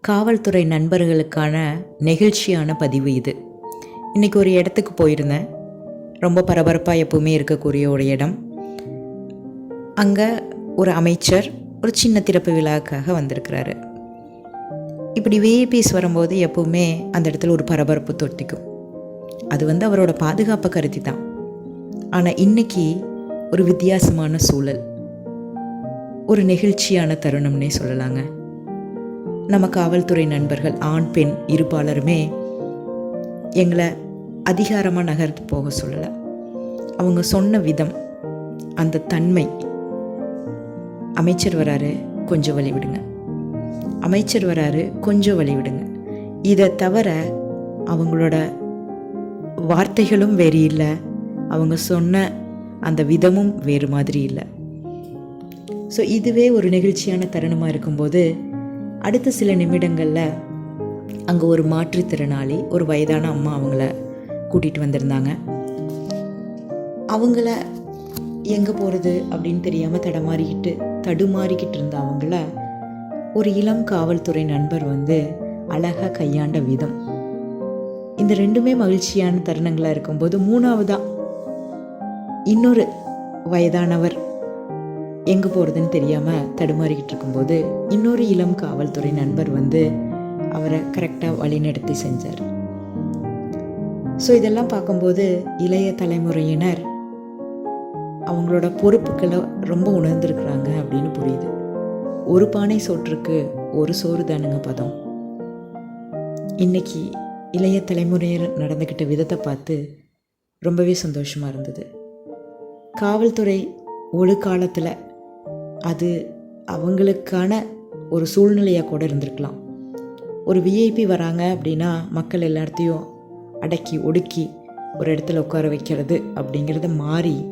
காவல்துறை நண்பர்களுக்கான நெகிழ்ச்சியான பதிவு இது. இன்றைக்கி ஒரு இடத்துக்கு போயிருந்தேன். ரொம்ப பரபரப்பாக எப்பவுமே இருக்கக்கூடிய ஒரு இடம். அங்கே ஒரு அமைச்சர் ஒரு சின்ன திறப்பு விழாவுக்காக வந்திருக்கிறாரு. இப்படி விஐபிஸ் வரும்போது எப்பவுமே அந்த இடத்துல ஒரு பரபரப்பு தொட்டிக்கும். அது வந்து அவரோட பாதுகாப்பை கருதி தான். ஆனால் இன்னைக்கு ஒரு வித்தியாசமான சூழல். ஒரு நெகிழ்ச்சியான தருணம்னே சொல்லலாங்க. நம்ம காவல்துறை நண்பர்கள் ஆண் பெண் இருப்பாளருமே எங்களை அதிகாரமாக நகர்த்து போக சொல்லலை. அவங்க சொன்ன விதம் அந்த தன்மை. அமைச்சர் வராரு கொஞ்சம் வழி விடுங்க. அமைச்சர் வராரு கொஞ்சம் வழி விடுங்க. இதை தவிர அவங்களோட வார்த்தைகளும் வேறு இல்லை. அவங்க சொன்ன அந்த விதமும் வேறு மாதிரி இல்லை. ஸோ இதுவே ஒரு நெகிழ்ச்சியான தருணமாக இருக்கும்போது அடுத்த சில நிமிடங்களில் அங்கே ஒரு மாற்றுத்திறனாளி ஒரு வயதான அம்மா அவங்கள கூட்டிகிட்டு வந்திருந்தாங்க. அவங்கள எங்கே போகிறது அப்படின்னு தெரியாமல் தடமாறிக்கிட்டு தடுமாறிக்கிட்டு இருந்த அவங்கள ஒரு இளம் காவல்துறை நண்பர் வந்து அழகாக கையாண்ட விதம். இந்த ரெண்டுமே மகிழ்ச்சியான தருணங்களாக இருக்கும்போது மூணாவதாக இன்னொரு வயதானவர் எங்கே போகிறதுன்னு தெரியாமல் தடுமாறிக்கிட்டு இருக்கும்போது இன்னொரு இளம் காவல்துறை நண்பர் வந்து அவரை கரெக்டாக வழிநடத்தி செஞ்சார். ஸோ இதெல்லாம் பார்க்கும்போது இளைய தலைமுறையினர் அவங்களோட பொறுப்புகளை ரொம்ப உணர்ந்துருக்குறாங்க அப்படின்னு புரியுது. ஒரு பானை சோற்றுக்கு ஒரு சோறு தானுங்க பதம். இன்னைக்கு இளைய தலைமுறையர் நடந்துக்கிட்ட விதத்தை பார்த்து ரொம்பவே சந்தோஷமாக இருந்தது. காவல்துறை ஒரு காலத்தில் அது அவங்களுக்கான ஒரு சூழ்நிலையாக கூட இருந்திருக்கலாம். ஒரு விஐபி வராங்க அப்படின்னா மக்கள் எல்லாத்தையும் அடக்கி ஒடுக்கி ஒரு இடத்துல உட்கார வைக்கிறது அப்படிங்கிறத மாறி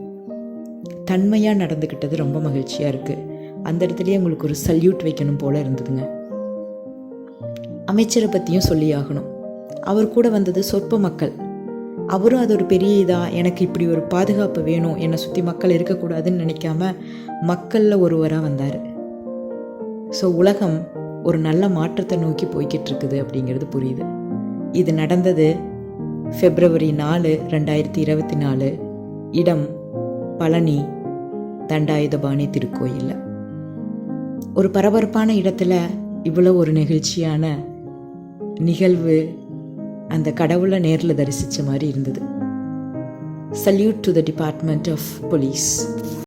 தன்மையாக நடந்துக்கிட்டது ரொம்ப மகிழ்ச்சியாக இருக்குது அந்த இடத்துலையே உங்களுக்கு ஒரு சல்யூட் வைக்கணும் போல் இருந்ததுங்க. அமைச்சரை பற்றியும் சொல்லி ஆகணும். அவர் கூட வந்தது சொற்ப மக்கள். அவரும் அது ஒரு பெரிய இதாக எனக்கு இப்படி ஒரு பாதுகாப்பு வேணும் என்னை சுற்றி மக்கள் இருக்கக்கூடாதுன்னு நினைக்காம மக்களில் ஒருவராக வந்தார். ஸோ உலகம் ஒரு நல்ல மாற்றத்தை நோக்கி போய்கிட்டு இருக்குது அப்படிங்கிறது புரியுது. இது நடந்தது ஃபெப்ரவரி நாலு ரெண்டாயிரத்தி இருபத்தி நாலு. இடம் பழனி தண்டாயுதபாணி திருக்கோயிலில். ஒரு பரபரப்பான இடத்துல இவ்வளோ ஒரு நெகிழ்ச்சியான நிகழ்வு அந்த கடவுளை நேரில் தரிசித்த மாதிரி இருந்தது. Salute to the department of police